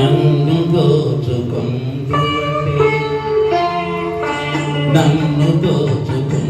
నన్ను దోచుకుంది. నన్ను దోచుకుంది.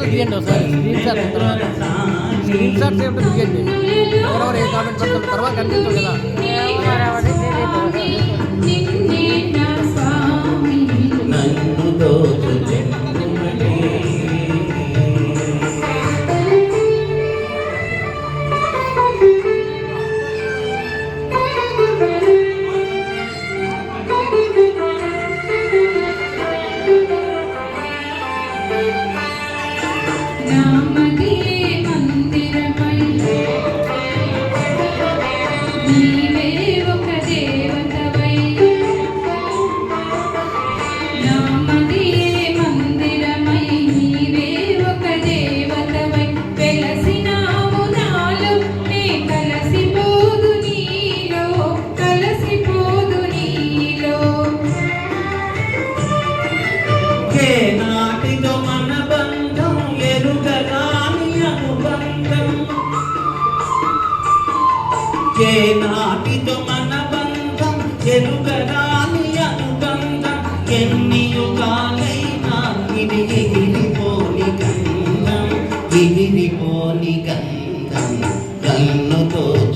ఫోటో తీయండి ఒకసారి. స్క్రీన్ షాట్ తర్వాత. స్క్రీన్ షాట్స్ ఏమిటో తీయండి. ఎవరెవరు ఏ కామెంట్ పెడతారు తర్వాత కనిపిస్తుంది కదా. ఏ నాటితో మన బంధం ఎరుగరాని అనుబంధం? ఎన్ని యుగాలైనా ఇది ఎగిరిపోని గంధం ఎగిరిపోని గంధం. కన్నుతో